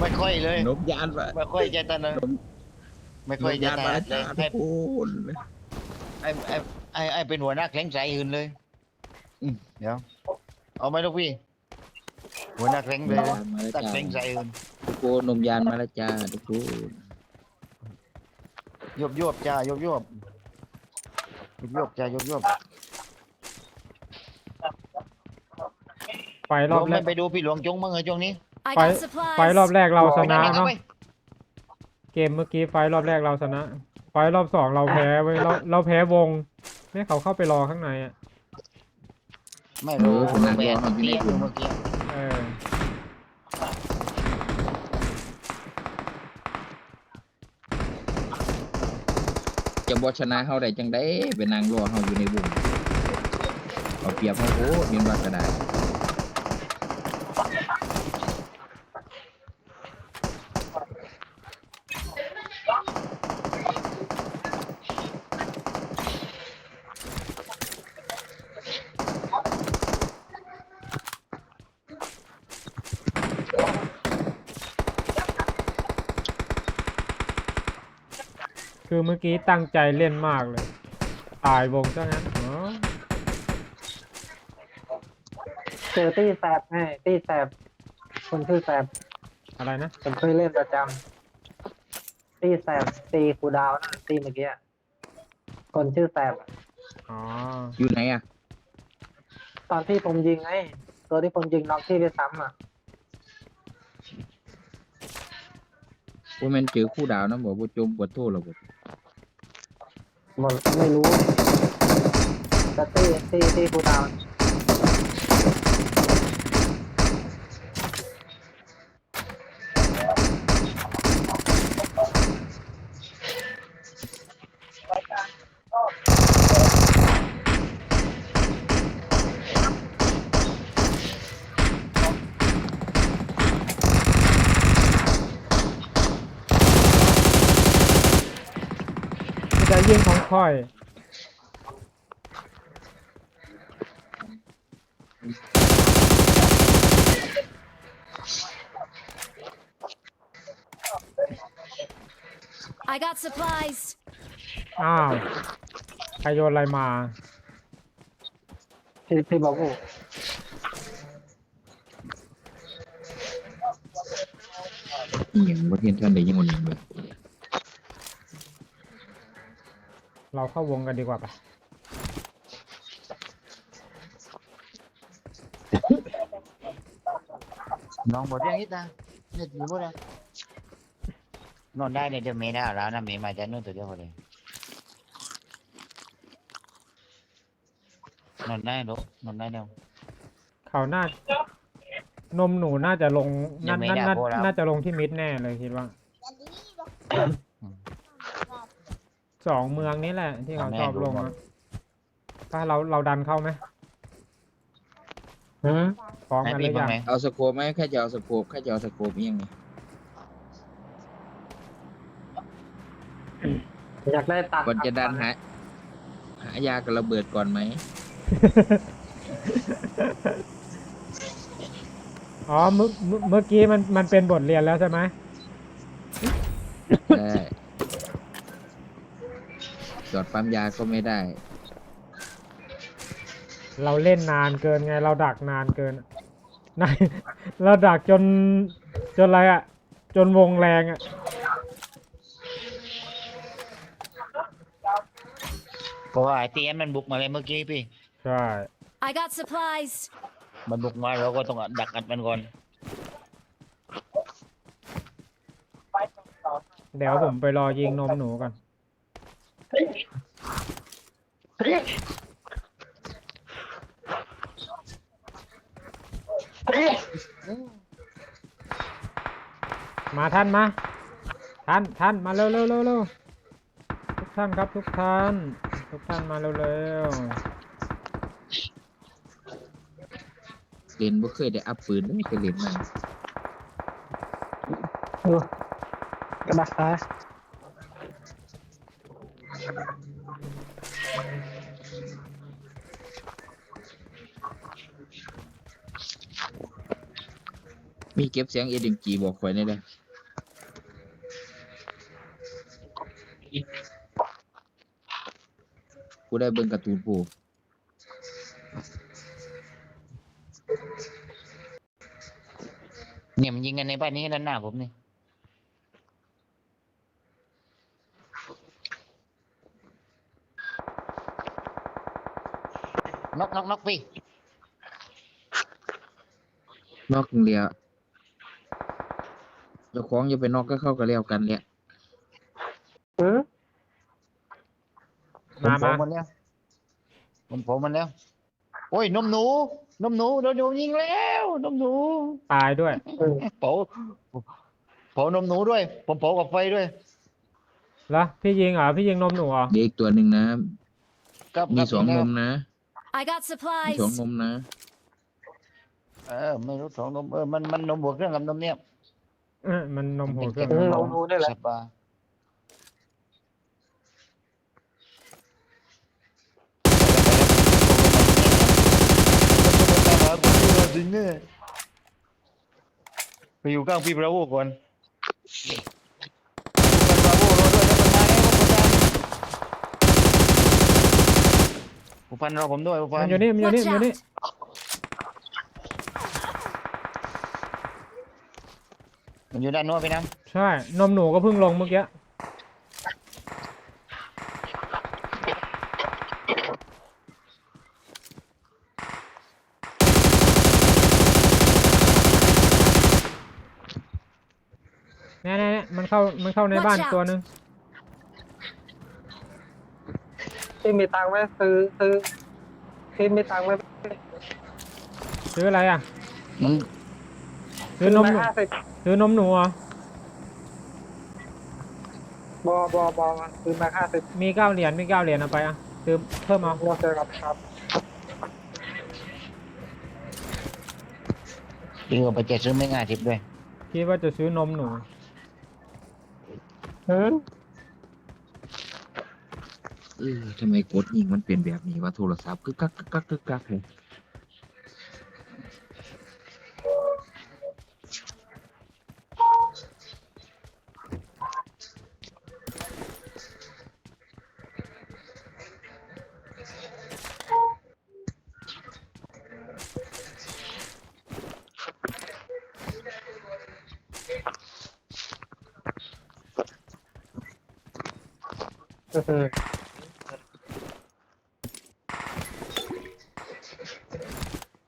ไม่ค่อยเลยนมยานมาไม่ค่อยจะตอนนั้นไม่ค่อยนมจะยานตมาอนจ้าเลยทุให้กคนไอ้ไอ้ไอ้ไอ้เป็นหัวหน้าแข้งใจอื่นเลยอืมเดี๋ยวเอาไหมลูกพี่หัวหน้าแข้งนเลมยยานมาแล้วตัดจ้าแข้งใจอื่นทุกคนนมยานมาแล้วจ้าทุกคนยบยบจ้ายบยบยบยบจ้ายบยบไฟรอบผมแรไม่กไปดูพี่หลวงจงมั้งเหรอช่วงนี้ I Fight- got supplies. ไฟรอบแรกเราชนะไปเนาะไปเกมเมื่อกี้ไฟรอบแรกเราชนะ ไฟรอบสองเราแพ้เว้ยเราเราแพ้วงไม่เขาเข้าไปรอข้างในอะไม่รู้ผมแบนเตี้ยอยู่เมื่อกี้เออจะบชนะเขาได้จังได้ไปนั่งรอเขาอยู่ในวงเอาเปรียบเขาโอ้เรียนว่ากระดาษ คือเมื่อกี้ตั้งใจเล่นมากเลย ตายวงซะงั้นอ๋อเจอตี้แสบไงตี้แสบคนชื่อแสบอะไรนะ ผมเคยเล่นประจำตี้แสบตีคูดาวนะตีเมื่อกี้อะคนชื่อแสบอะอ๋อ อยู่ไหนอะ ตอนที่ผมยิงไงตัวที่ผมยิงน็อกที่ไปซ้ำอะว่ามันเจอคู่ดาวนะบอกว่าจมปวดโทษเราบอก หมดไม่รู้แต่ตีตีตีกูดาว ค่อย I got supplies. อ้าวใครโยนอะไรมา พี่พี่บอกว่าอิหยังประเทศท่านใดยังวันหนึ่งเลย เราเข้าวงกันดีกว่าปะน้องบอกเรื่องนี้ตาเนี่ยอยู่บ่ได้นอนได้เนี่ยเดี๋ยวเมย์ได้แล้วนะเมย์มาจะนู่นตัวเดียวพอเลยนอนได้ลูกนอนได้เดี๋ยวเขาน่านมหนูน่าจะลงน่ายังไม่น่าได้น่าโพสต์แล้วน่าจะลงที่มิดแน่เลยคิดว่า สองเมืองนี้แหละ ที่เขาชอบลงอะถ้าเราเราดันเข้าไหมหืมพร้อมให้กันหพี่รือบ้ายังงไหมเอาสโคปไหมแค่จะเอาสโคปแค่จะเอาสโคปอิหยังไงอยากได้ตัดก่อนจะดันหาหายากับระเบิดก่อนไหมอ๋อเมื่อเมื่อเมื่อกี้มันมันเป็นบทเรียนแล้วใช่ไหม ใช่จ อดปั๊มยาก็ไม่ได้ เราเล่นนานเกินไง เราดักนานเกินนายเราดักจนจนอะไรอะจนวงแรงอะเพราะว่าไอ้เตี้ยมันบุกมาเลยเมื่อกี้พี่ ใช่ I got supplies. มันบุกมาเราก็ต้องดักอัดมันก่อน เดี๋ยวผมไปรอยิงนมหนูก่อน มาท่านมา ท่านท่านมาเร็วเร็วเร็วเร็วทุกท่านครับทุกท่าน ทุกท่านมาเร็วเร็วเล่นบ่เคยได้อัพปืนเลยไปเล่นมันดูกระดาษ ก็บเสียงเอดิงกีบอกข่อยได้เลยกูได้เบิ่งการ์ตูนปูเนี่ยมันยิงกันในบ้านนี้ด้านหน้าผมนี่นกนกนกพี่นอกเรียเจ้าของอย่าไปนอกก็เข้ากันแล้วกันเนี่ยอืมผมมาโผล่มามันแล้วผมโผล่มันแล้วโอ้ยนมหนูนมหนูโดนโดนยิงแล้วนมหนูตายด้วยอืมโผล่โผล่นมหนูด้วย ผมโผล่กับไฟด้วยแล้วพี่ยิงเหรอพี่ยิงนมหนูเหรอเด็กตัวหนึ่งนะกับมีกับสองแนนวมนะ I got มี supplies. สองนมนะ เออ ไม่รู้สองนมเออมันมันนมบวกเครื่องกับนมเนี่ย เออมันนมหัวเครื่องอืมลองดูได้แหละสบายไปอยู่ข้างพี่บราโวก่อนบราโวรอด้วยแล้วมันมาแล้วผู้พันผู้พันรอผมด้วยผู้พัมันนอยู่นี่มันอยู่นี่ Watch มันอยู่นี่ มันอยู่ด้านโน้นพี่น้ใช่ นมหนูก็เพิ่งลงเมื่อกี้ เนี่ยเนี่ยเนี่ยมันเข้า มันเข้าใน Watch บ้าน out ตัวหนึ่งพี่มีตังค์ไหมซื้อซื้อพี่มีตังค์ไหมซื้ออะไรอะำมัน ซื้อนมหนู ห้าสิบ ซื้อนมหนูเหรอบอบอบอซื้อมาห้าสิบมีเก้าเหรียญมีเก้าเหรียญเอาไปอะซื้อเพิ่มเอาโอเคครับครับเรือไปเจ็ดซื้อไม่ง่ายทิพย์ด้วยคิดว่าจะซื้อนมหนูอืมเออทำไมกดยิงมันเป็นแบบนี้วะโทรศัพท์กึกกักกึกกักกึกกักเลย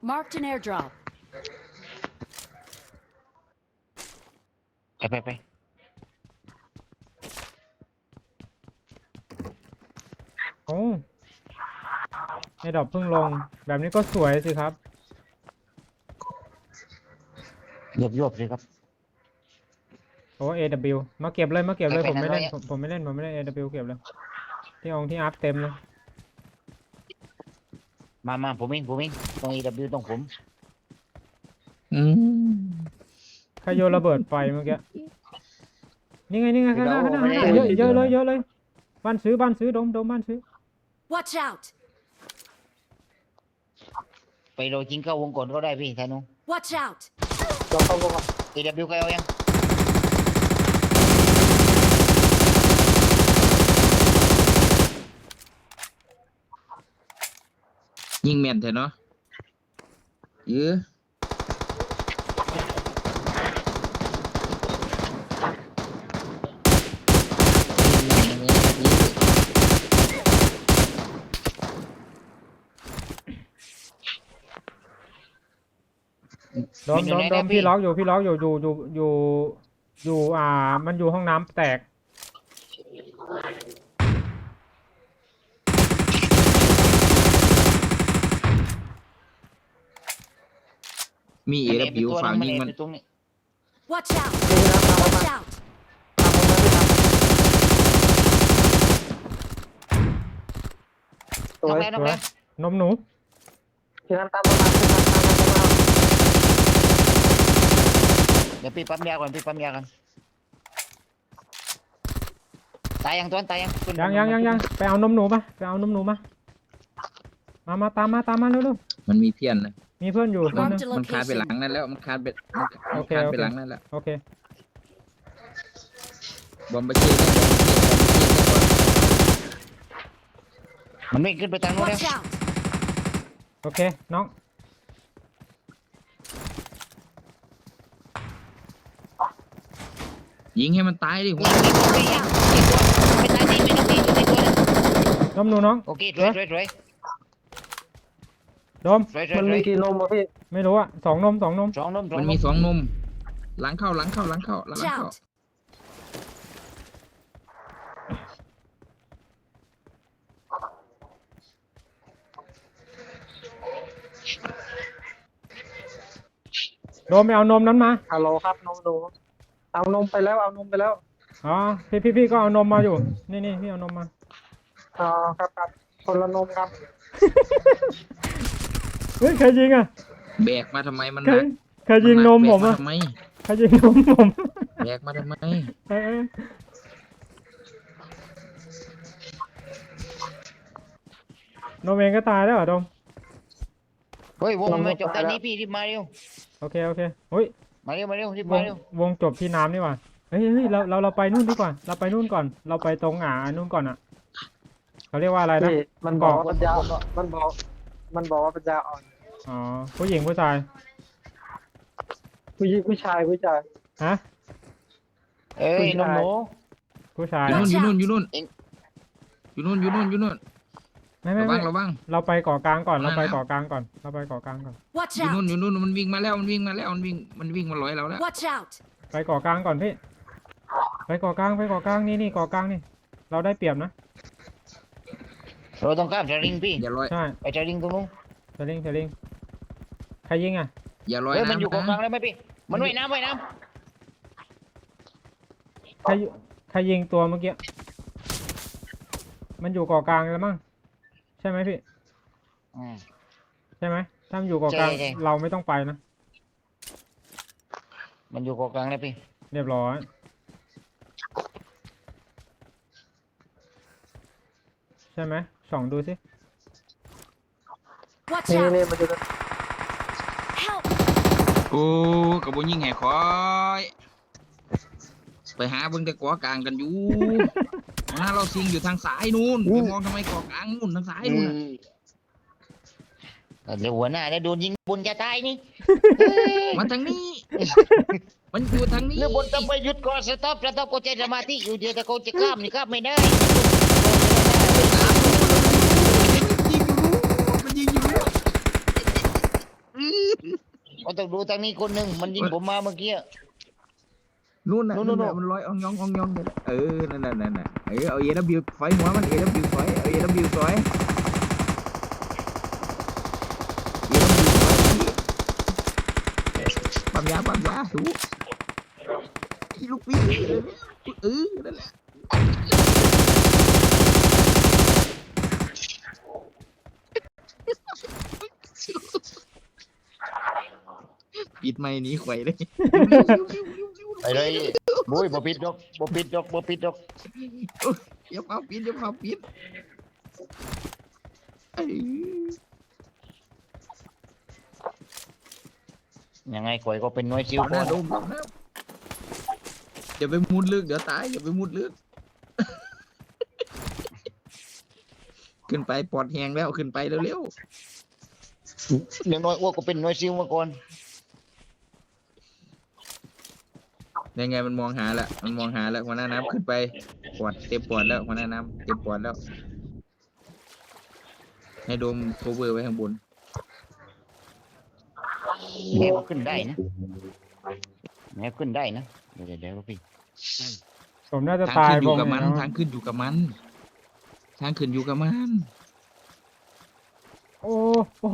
Marked an airdrop. ไปไปไปโอ้ไอ้ดอกเพิ่งลง แบบนี้ก็สวยสิครับ หยบหยบสิครับ โอ้ AW มาเก็บเลยมาเก็บเลยไปผมไม่เล่นไปไหนผมผมไม่เล่นผมไม่เล่น AW เก็บเลย ที่องที่อัพเต็มเลย มามาผมเองผมเองตรง EW ตรงผม อืมใครโยนระเบิดไฟเมื่อกี้ นี่ไงนี่ไงข้างหน้าข้างหน้าไม่ข้างหได้น้าเยอะเยอะเลยเยอะเลย บ้านซื้อบ้านซื้อดมดมบ้านซื้อ Watch out. ไปโรยจิงเข้าวงกลก็ได้พี่ธนู Watch out. ลองเข้าลงก่อน EW ใครเอายัง ยิงแม่นแท้เนาะเออยิงแม่นแม่นแม่นดมมันอดยู่มไหนดนะมพี่พี่ล็อกอยู่พี่ล็อกอยู่อยู่อยู่อยู่อยู่อ่า มันอยู่ห้องน้ำแตก มีมันแอบอยู่ AW ตัวฝั่งนึงมันยิงแอบมันอยู่ตรงนี้ Watch out. นี่นะตามมา Watch out. สวยน้องแล้วน้องแล้วนมหนูพี่นันตามมาพี่นันตามมาตามมาเดี๋ยวพี่ปั๊มยาก่อนพี่ปั๊มยาก่อนตายยังตัวนั้นตายยังขึ้นยังยังยังยังไปเอานมหนูมาไปเอานมหนูมา มามาตามมาตามมาเร็วเร็วมันมีเพี้ยนนะ มีเพื่อนอยู่คนหนึง Marked a มันคานไปหลัง location. นั่นแล้ว มันคานไปมันโอเคคานโอไปเค หลังนั่นแล้ว โอเค บอมบ์เชเนี่ยบอมบ์เชเนี่ยบอมบ์เชเนี่ยก่อนมันไม่ขึ้นไปทางโน้นแล้ว Watch out! โอเค น้อง ยิงให้มันตายดิหัวไม่ตายดีไม่ต้องดีอยู่ในตัวนะดมหนูน้อง โอเคสวยสวยสวย ดม สวยสวยมันสวมียกี่นมวะพี่ไม่รู้อะสองนมสองนมสองนมสองมันนมีมสองนมหลังเข้าหลังเข้าหลังเข้าหลัง Watch เข้า out! โดมไปเอานมนั้นมาฮัลโหลครับนมดูเอานมไปแล้วเอานมไปแล้วอ๋อพี่พี่พี่ก็เอานมมาอยู่ นี่นี่พี่เอานมมา อ๋อครับครับคนละนมครับ เฮ้ยใครยิงอะแบกมาทำไมมันใครหนักใครยิงนมผมแบกอะทำไมใครยิงนมผมแบกมาทำไมเอ้ยเอ้ยนมเองก็ตายแล้วเหรอดม เฮ้ยวงนมมาจบตายตอนแล้วนี้พี่รีบมาเร็วโอเคโอเคเฮ้ยมาเร็วมาเร็วรีบวมางเร็ววงจบที่น้ำนี่หว่าเฮ้ยเฮ้ยเราเราเราไปนู่นดีกว่า เราไปนู่นก่อน เราไปตรงอ่านู่นก่อนอะเขาเรียกว่าอะไรนะพี่มันบอกว่าปัญญามันบอก มันบอกว่าปัญญาอ่อน อ๋อผู้หญิงผู้ชาย ผู้หญิงผู้ชายผู้ชาย ฮะ เอ้ยผู้นชายมหนูผู้ชาย อยู่นู่นอยู่นู่นเอ็งอยู่นู่นอยู่นู่นอยู่นู่นไม่ไม่ระวัไม่งระวัง เราไปเกาะกลางก่อน เราไปมาแล้วเกาะกลางก่อน เราไปเกาะกลางก่อน Watch อยู่นู่น out! อยู่นู่นมันวิ่งมาแล้วมันวิ่งมาแล้วมันวิ่งมันวิ่งมาร้อยเราแล้ว Watch out! ไปเกาะกลางก่อนพี่ ไปเกาะกลางไปเกาะกลางนี่นี่เกาะกลางนี่ เราได้เปรียบนะ เราต้องข้ามสลิงพี่อย่าลอย ใช่ไปสลิงตรงนู้นเทลิงเทลิงใครยิงอะอย่าลอยเฮ้ยมันอยู่น้ำกองกลางนะแล้วไหมพี่ มันว่ายน้ำว่ายน้ใครยิใครยิงตัวเมื่อกี้มันอยู่เกาะกลางแล้วมั้งใช่ไหมพี่ำอืม ใช่ไหมถ้ามันอยู่เกาะกลางใช่ใช่ เราไม่ต้องไปนะมันอยู่กองกลางแล้วพี่ เรียบร้อยใช่ไหม ส่องดูสิ Watch นี่ out! นี่มันจะ Help! โอ้กระบุยิงแห่คอย ไปหาเบิ่งแต่เกาะกลางกันอยู่ นะเราซิงอยู่ทางซ้ายนู่นไปมองทำไมเกาะกลางนู่นทางซ้ายนู่นน่ะเออเดี๋ยวหัวหน้าได้โดนยิงบนจะตายนี่มาทางนี้ มันอยู่ทางนี้เรื่องบนต้องไปหยุดก่อนสต็อปสต็อปก็ใจสมาธิอยู่เดียวแต่เขาจะข้ามนี่ข้ามไม่ได้ ก็ต้องดูทางนี้คนหนึ่งมันยิงผมมาเมื่อกี้ นู่นน่ะนู่นู่นนนู่น น่ะมันลอยอ่องยองอ่องยองเลยเออนั่นน่ะนั่นน่ะเออเอาเอวไฟหัวมันเอวไฟเอาเอวไฟเอวไฟปั๊มยาปั๊มยาถูอีลูกพี่เออนั่นแหละ ปิดไม่หนีไข่เลยไปเลยบุ้ยบ่ปิดดอกบ่ปิดดอกบ่ปิดดอกอย่าเผาปิดอย่าเผาปิดเอ้ยยังไงข่อยก็เป็นน่วยซิลเอาหก่อน้านดมเอาหน้าอย่าไปมุดลึกเดี๋ยวตายอย่าไปมุดลึก ขึ้นไปปอดแหงแล้วขึ้นไปเร็วอย่างน้อยอ้วกก็เป็นน่วยซิลมาก่อน ยังไงมันมองหาแล้วมันมองหาแล้วหัวหน้าน้ำขึ้นไปปอดเต็มปอดแล้วหัวหน้าน้ำเต็มปอดแล้ว ให้โดมโคเวอร์ไว้ข้างบนแกก็ขึ้นได้นะแกขึ้นได้นะเดี๋ยวเดี๋ยวเดี๋ยวพี่ผมน่าจะทางตายขึ้นอยู่วงกับมันแล้วทางขึ้นอยู่กับมัน ทางขึ้นอยู่กับมัน โอ้โอ้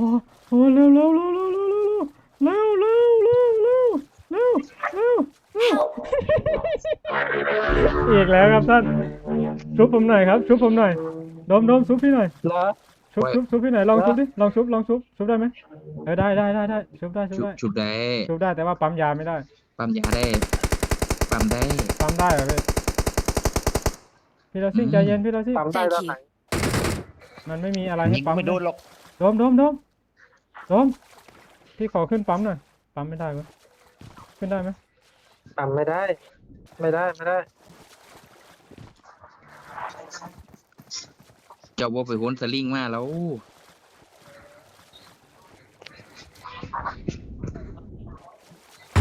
โอ้เร็วเร็วเร็วเร็วเร็วเร็วเร็วเร็วเร็วเร็วเร็วเร็วเร็ว อีกแล้วครับท่านชุบผมหน่อยครับ ชุบผมหน่อยโดมโดมชุบพี่หน่อยเหรอ ชุบชุบชุบพี่หน่อยลองชุบดิลองชุบลองชุบชุบได้ไหมเออได้ได้ได้ได้ชุบได้ชุบชุบได้ชุบได้ชุบได้แต่ว่าปั๊มยาไม่ได้ ปั๊มยาได้ ปั๊มได้ ปั๊มได้เหรอพี่พี่เราซิ่งอืมใจเย็นพี่เราซิ่งปั๊มได้ตอนไหนมันไม่มีอะไรให้ยิงปั๊มไม่โดนหรอกโดมโดมโดมโดมพี่ขอขึ้นปั๊มหน่อยปั๊มไม่ได้เว้ยขึ้นได้ไหม ทำไม่ได้ ไม่ได้ไม่ได้ เจ้าบ่ไปโหนสลิงมาแล้ว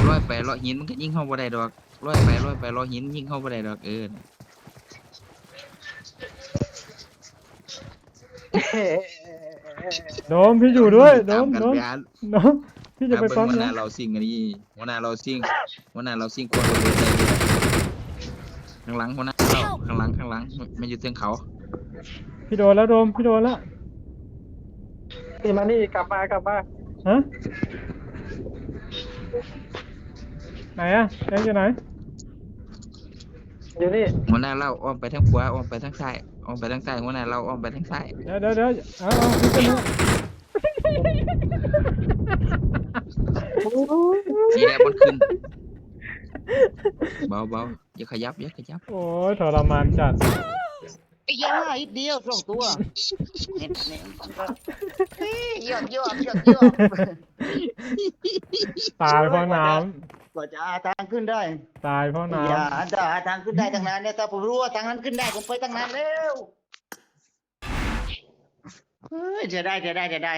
ร้อยไปร้อยหินมันก็ยิงเข้าบ่ได้ดอก ร้อยไปร้อยไปร้อยหินยิงเข้าบ่ได้ดอกเออ โดมพี่อยู่ด้วยโดตามมกันโดมไปหาโดม พี่จะไปหาปั๊มเบิ่งหัวหนะน้าเราซิ่งอันนี้หัวหน้าเราซิ่งหัวหน้าเราซิ่งควรระเบิดได้เลยข้างหลังหัวหน้าเราข้างหลังข้างหลังมันอยู่เทิงเขาพี่โดนแล้วโดมพี่โดนแล้วนี่มานี่กลับมากลับมาฮะไหนอะแกอยู่ไหนอยู่นี่หัวหน้าเราอ้อมไปทางขวาอ้อมไปทางซ้ายอ้อมไปทางซ้ายหัวหน้าเราอ้อมไปทางซ้ายเดี๋ยวเดี๋ยวเดี๋ยวเอาเอาพี่ขึ้นมา นี่แหละบนขึ้น เบาเบาอย่าขยับอย่าขยับ โอ้ยทรมานจัด ไอ้ยาอีกเดียวสองตัวเน็ตเน็ตเฮ้ยหยอดหยอดหยอดหยอดตายเพราะน้กว่าจะหาทางขึ้นได้ำตายเพราะน้อย่าด่าทางขึ้นได้ตั้งนานเนี่ยถ้าผมรู้ว่าทางนั้นขึ้นได้ผมไปตั้งนานแล้วเฮ้ยจะได้จะได้จะได้